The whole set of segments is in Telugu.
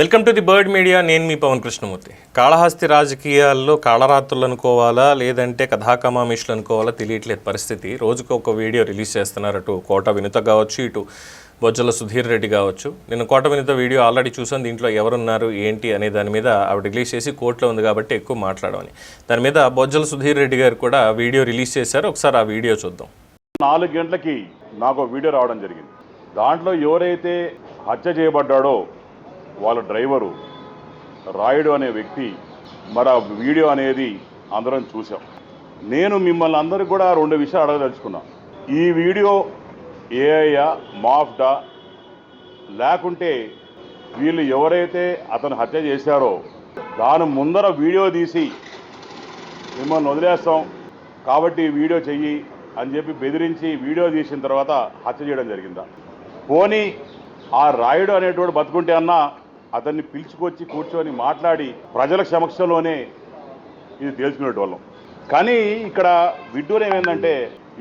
Welcome to the bird media. నేను మీ పవన్ కృష్ణమూర్తి. కాళహస్తి రాజకీయాల్లో కాళరాత్రులు అనుకోవాలా? లేదంటే కథాకమామిషులు అనుకోవాలా? తెలియట్లేదు పరిస్థితి. రోజుకు ఒక వీడియో రిలీజ్ చేస్తున్నారు అటు కోట వినుత కావచ్చు ఇటు బొజ్జల సుధీర్ రెడ్డి కావచ్చు. నేను కోట వినుత వీడియో ఆల్రెడీ చూసాను దీంట్లో ఎవరున్నారు ఏంటి అనే దాని మీద ఆవిడ రిలీజ్ చేసి కోర్టులో ఉంది కాబట్టి ఎక్కువ మాట్లాడమని. దాని మీద బొజ్జల సుధీర్ రెడ్డి గారు కూడా వీడియో రిలీజ్ చేశారు. ఒకసారి ఆ వీడియో చూద్దాం. నాలుగు గంటలకి నాకు వీడియో రావడం జరిగింది. దాంట్లో ఎవరైతే హత్య చేయబడ్డాడో వాళ్ళ డ్రైవరు రాయుడు అనే వ్యక్తి మరి ఆ వీడియో అనేది అందరం చూసాం నేను మిమ్మల్ని అందరికీ కూడా రెండు విషయాలు అడగదలుచుకున్నా. ఈ వీడియో ఏఐయా మాఫ్డా లేకుంటే వీళ్ళు ఎవరైతే అతను హత్య చేశారో దాని ముందర వీడియో తీసి మిమ్మల్ని వదిలేస్తాం. కాబట్టి వీడియో చెయ్యి అని చెప్పి బెదిరించి వీడియో తీసిన తర్వాత హత్య చేయడం జరిగిందా? పోనీ ఆ రాయుడు అనేటువంటి బతుకుంటే అన్నా అతన్ని పిలుచుకొచ్చి కూర్చొని మాట్లాడి ప్రజల సమక్షంలోనే ఇది తెలుసుకునేటోళ్ళం కానీ ఇక్కడ విడ్డూరం ఏమైందంటే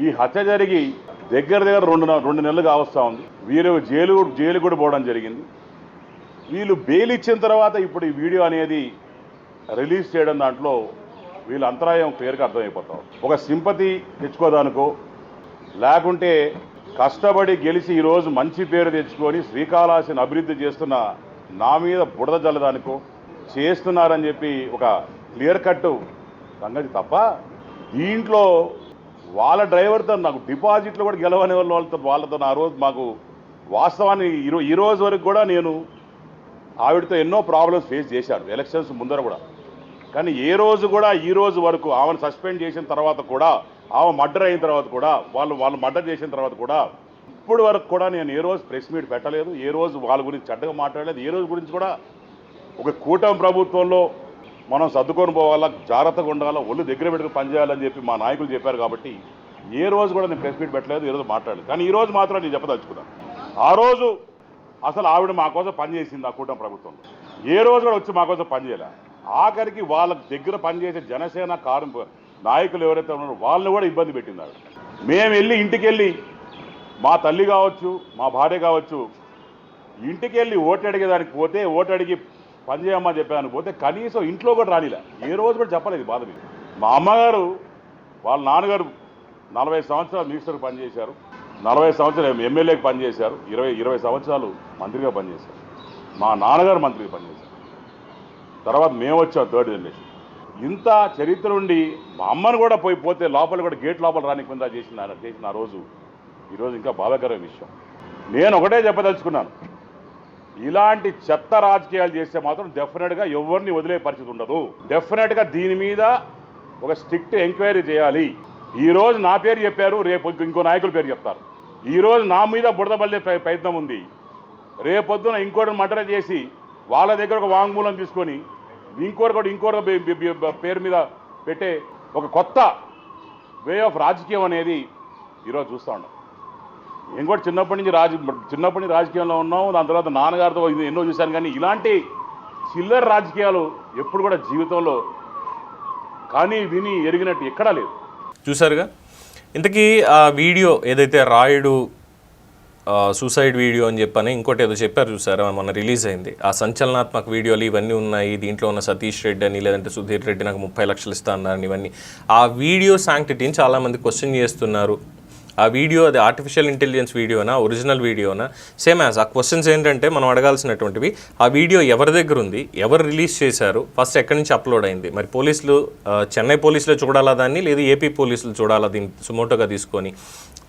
ఈ హత్య జరిగి దగ్గర దగ్గర రెండు రెండు నెలలు కావస్తూ ఉంది. వీరు జైలు జైలు కూడా పోవడం జరిగింది. వీళ్ళు బెయిల్ ఇచ్చిన తర్వాత ఇప్పుడు ఈ వీడియో అనేది రిలీజ్ చేయడం దాంట్లో వీళ్ళ అంతరాయం క్లియర్గా అర్థమైపోతాం ఒక సింపతి తెచ్చుకోదానుకో లేకుంటే కష్టపడి గెలిచి ఈరోజు మంచి పేరు తెచ్చుకొని శ్రీకాళహస్తిని అభివృద్ధి చేస్తున్న నా మీద బుడద జల్లదానికో చేస్తున్నారని చెప్పి ఒక క్లియర్ కట్ సంగతి తప్ప దీంట్లో వాళ్ళ డ్రైవర్తో నాకు డిపాజిట్లు కూడా గెలవని వాళ్ళతో వాళ్ళతో ఆ రోజు మాకు వాస్తవాన్ని ఈరో ఈ రోజు వరకు కూడా నేను ఆవిడతో ఎన్నో ప్రాబ్లమ్స్ ఫేస్ చేశాడు ఎలక్షన్స్ ముందర కూడా. కానీ ఏ రోజు కూడా ఈ రోజు వరకు ఆమెను సస్పెండ్ చేసిన తర్వాత కూడా ఆమె మర్డర్ అయిన తర్వాత కూడా వాళ్ళు వాళ్ళు మర్డర్ చేసిన తర్వాత కూడా ఇప్పుడు వరకు కూడా నేను ఏ రోజు ప్రెస్ మీట్ పెట్టలేదు ఏ రోజు వాళ్ళ గురించి చెడ్డగా మాట్లాడలేదు ఏ రోజు గురించి కూడా ఒక కూటమి ప్రభుత్వంలో మనం సర్దుకొని పోవాలా జాగ్రత్తగా ఉండాలా ఒళ్ళు దగ్గర పెట్టుకుని పనిచేయాలని చెప్పి మా నాయకులు చెప్పారు కాబట్టి ఏ రోజు కూడా నేను ప్రెస్ మీట్ పెట్టలేదు ఈ రోజు మాట్లాడలేదు. కానీ ఈ రోజు మాత్రం నేను చెప్పదలుచుకున్నాను. ఆ రోజు అసలు ఆవిడ మా కోసం పనిచేసింది ఆ కూటమి ప్రభుత్వంలో. ఏ రోజు కూడా వచ్చి మా కోసం పనిచేయలే ఆఖరికి వాళ్ళ దగ్గర పనిచేసే జనసేన కారు నాయకులు ఎవరైతే ఉన్నారో వాళ్ళని కూడా ఇబ్బంది పెట్టింది ఆవిడ. మేము వెళ్ళి ఇంటికి వెళ్ళి మా తల్లి కావచ్చు మా భార్య కావచ్చు ఇంటికి వెళ్ళి ఓటు అడిగేదానికి పోతే ఓటు అడిగి పని చేయమని చెప్పాను పోతే కనీసం ఇంట్లో కూడా రానిలే. ఏ రోజు కూడా చెప్పలేదు బాధ మీద. మా అమ్మగారు వాళ్ళ నాన్నగారు నలభై సంవత్సరాలు మినిస్టర్ పనిచేశారు. నలభై సంవత్సరాలు ఎమ్మెల్యేకి పనిచేశారు. ఇరవై ఇరవై సంవత్సరాలు మంత్రిగా పనిచేశారు. మా నాన్నగారు మంత్రిగా పనిచేశారు. తర్వాత మేము వచ్చాం థర్డ్ జనరేషన్. ఇంత చరిత్ర ఉండి మా అమ్మను కూడా పోయి పోతే లోపల కూడా గేట్ లోపల రానికుండా చేసిన చేసిన ఆ రోజు ఈరోజు ఇంకా బాధాకరమైన విషయం. నేను ఒకటే చెప్పదలుచుకున్నాను. ఇలాంటి చెత్త రాజకీయాలు చేస్తే మాత్రం డెఫినెట్గా ఎవరిని వదిలే పరిస్థితి ఉండదు. డెఫినెట్గా దీని మీద ఒక స్ట్రిక్ట్ ఎంక్వైరీ చేయాలి. ఈరోజు నా పేరు చెప్పారు రేపు ఇంకో నాయకుల పేరు చెప్తారు. ఈరోజు నా మీద బుడదబల్లే ప్రయత్నం ఉంది. రేపొద్దున ఇంకోటిని మర్డర్ చేసి వాళ్ళ దగ్గర ఒక వాంగ్మూలం తీసుకొని ఇంకోటి కూడా ఇంకోటి పేరు మీద పెట్టే ఒక కొత్త వే ఆఫ్ రాజకీయం అనేది ఈరోజు చూస్తూ ఉన్నాం. నేను కూడా చిన్నప్పటి నుంచి రాజ చిన్నప్పటి నుంచి రాజకీయంలో ఉన్నాం దాని తర్వాత నాన్నగారితో ఇది ఎన్నో చూశాను. కానీ ఇలాంటి చిల్లర రాజకీయాలు ఎప్పుడు కూడా జీవితంలో కానీ విని ఎరిగినట్టు ఎక్కడా లేదు. చూసారుగా ఇంతకీ ఆ వీడియో ఏదైతే రాయుడు సూసైడ్ వీడియో అని చెప్పని ఇంకోటి ఏదో చెప్పారు చూసారా? మొన్న రిలీజ్ అయింది. ఆ సంచలనాత్మక వీడియోలు ఇవన్నీ ఉన్నాయి. దీంట్లో ఉన్న సతీష్ రెడ్డి అని లేదంటే సుధీర్ రెడ్డి నాకు ముప్పై లక్షలు ఇస్తా అన్నారని ఇవన్నీ. ఆ వీడియో శాంక్టిటీని చాలామంది క్వశ్చన్ చేస్తున్నారు. ఆ వీడియో అది ఆర్టిఫిషియల్ ఇంటెలిజెన్స్ వీడియోనా ఒరిజినల్ వీడియోనా సేమ్ యాజ్ ఆ క్వశ్చన్స్ ఏంటంటే మనం అడగాల్సినటువంటివి. ఆ వీడియో ఎవరి దగ్గర ఉంది ఎవరు రిలీజ్ చేశారు ఫస్ట్ ఎక్కడి నుంచి అప్లోడ్ అయింది? మరి పోలీసులు చెన్నై పోలీసులు చూడాలా దాన్ని లేదు ఏపీ పోలీసులు చూడాలా దీన్ని సుమోటోగా తీసుకొని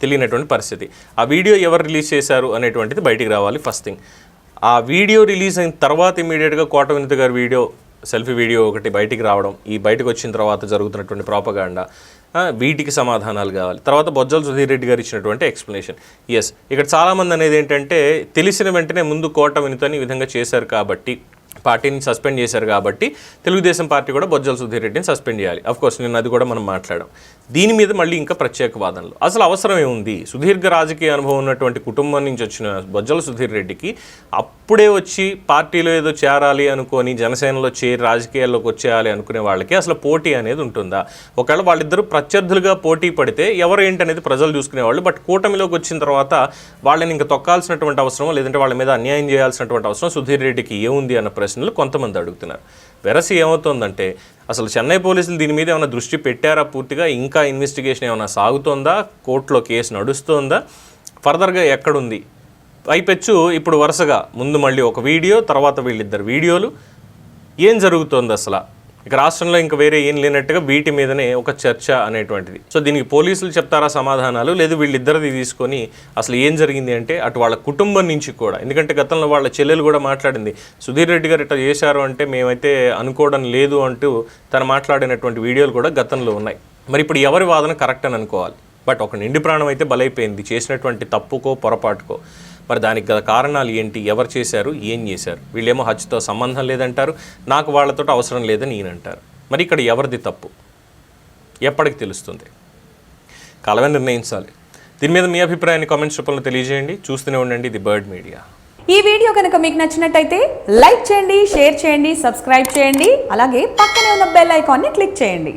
తెలియనటువంటి పరిస్థితి. ఆ వీడియో ఎవరు రిలీజ్ చేశారు అనేటువంటిది బయటికి రావాలి ఫస్ట్ థింగ్ ఆ వీడియో రిలీజ్ అయిన తర్వాత ఇమీడియట్గా కోట వినిత గారి వీడియో సెల్ఫీ వీడియో ఒకటి బయటికి రావడం ఈ బయటకు వచ్చిన తర్వాత జరుగుతున్నటువంటి ప్రాపగాండా వీటికి సమాధానాలు కావాలి. తర్వాత బొజ్జల సుధీర్ రెడ్డి గారు ఇచ్చినటువంటి ఎక్స్ప్లెనేషన్ ఎస్ ఇక్కడ చాలామంది అనేది ఏంటంటే తెలిసిన వెంటనే ముందు కోట వినుతని ఈ విధంగా చేశారు కాబట్టి పార్టీని సస్పెండ్ చేశారు కాబట్టి తెలుగుదేశం పార్టీ కూడా బొజ్జల సుధీర్ రెడ్డిని సస్పెండ్ చేయాలి. అఫ్ కోర్స్ నేను అది కూడా మనం మాట్లాడాం. దీని మీద మళ్ళీ ఇంకా ప్రత్యేక వాదనలు అసలు అవసరం ఏముంది? సుదీర్ఘ రాజకీయ అనుభవం ఉన్నటువంటి కుటుంబం నుంచి వచ్చిన బొజ్జల సుధీర్ రెడ్డికి అప్పుడే వచ్చి పార్టీలో ఏదో చేరాలి అనుకొని జనసేనలో చేరి రాజకీయాల్లోకి వచ్చేయాలి అనుకునే వాళ్ళకి అసలు పోటీ అనేది ఉంటుందా? ఒకవేళ వాళ్ళిద్దరూ ప్రత్యర్థులుగా పోటీ పడితే ఎవరు ఏంటనేది ప్రజలు చూసుకునేవాళ్ళు. బట్ కూటమిలోకి వచ్చిన తర్వాత వాళ్ళని ఇంకా తొక్కాల్సినటువంటి అవసరం లేదంటే వాళ్ళ మీద అన్యాయం చేయాల్సినటువంటి అవసరం సుధీర్ రెడ్డికి ఏముంది అన్న ప్రశ్నలు కొంతమంది అడుగుతున్నారు. వెరసి ఏమవుతోందంటే అసలు చెన్నై పోలీసులు దీని మీద ఏమైనా దృష్టి పెట్టారా పూర్తిగా? ఇంకా ఇన్వెస్టిగేషన్ ఏమైనా సాగుతోందా? కోర్టులో కేసు నడుస్తోందా? ఫర్దర్గా ఎక్కడుంది? పైపెచ్చు ఇప్పుడు వరుసగా ముందు మళ్ళీ ఒక వీడియో తర్వాత వీళ్ళిద్దరు వీడియోలు. ఏం జరుగుతోంది అసలు? ఇక రాష్ట్రంలో ఇంకా వేరే ఏం లేనట్టుగా వీటి మీదనే ఒక చర్చ అనేటువంటిది. సో దీనికి పోలీసులు చెప్తారా సమాధానాలు? లేదు వీళ్ళిద్దరిది తీసుకొని అసలు ఏం జరిగింది అంటే అటు వాళ్ళ కుటుంబం నుంచి కూడా ఎందుకంటే గతంలో వాళ్ళ చెల్లెలు కూడా మాట్లాడింది. సుధీర్ రెడ్డి గారు ఇట్లా చేశారు అంటే మేమైతే అనుకోవడం లేదు అంటూ తను మాట్లాడినటువంటి వీడియోలు కూడా గతంలో ఉన్నాయి. మరి ఇప్పుడు ఎవరి వాదన కరెక్ట్ అని అనుకోవాలి? బట్ ఒక నిండి ప్రాణం అయితే బలైపోయింది. చేసినటువంటి తప్పుకో పొరపాటుకో. మరి దానికి గల కారణాలు ఏంటి? ఎవరు చేశారు? ఏం చేశారు? వీళ్ళేమో హజ్తో సంబంధం లేదంటారు. నాకు వాళ్ళతో అవసరం లేదని ఈయన అంటారు మరి ఇక్కడ ఎవరిది తప్పు? ఎప్పటికి తెలుస్తుంది? కాలమే నిర్ణయించాలి. దీని మీద మీ అభిప్రాయాన్ని కామెంట్స్ రూపంలో తెలియజేయండి. చూస్తూనే ఉండండి ది బర్డ్ మీడియా. ఈ వీడియో కనుక మీకు నచ్చినట్టయితే లైక్ చేయండి షేర్ చేయండి సబ్స్క్రైబ్ చేయండి. అలాగే పక్కనే ఉన్న బెల్ ఐకాన్ని క్లిక్ చేయండి.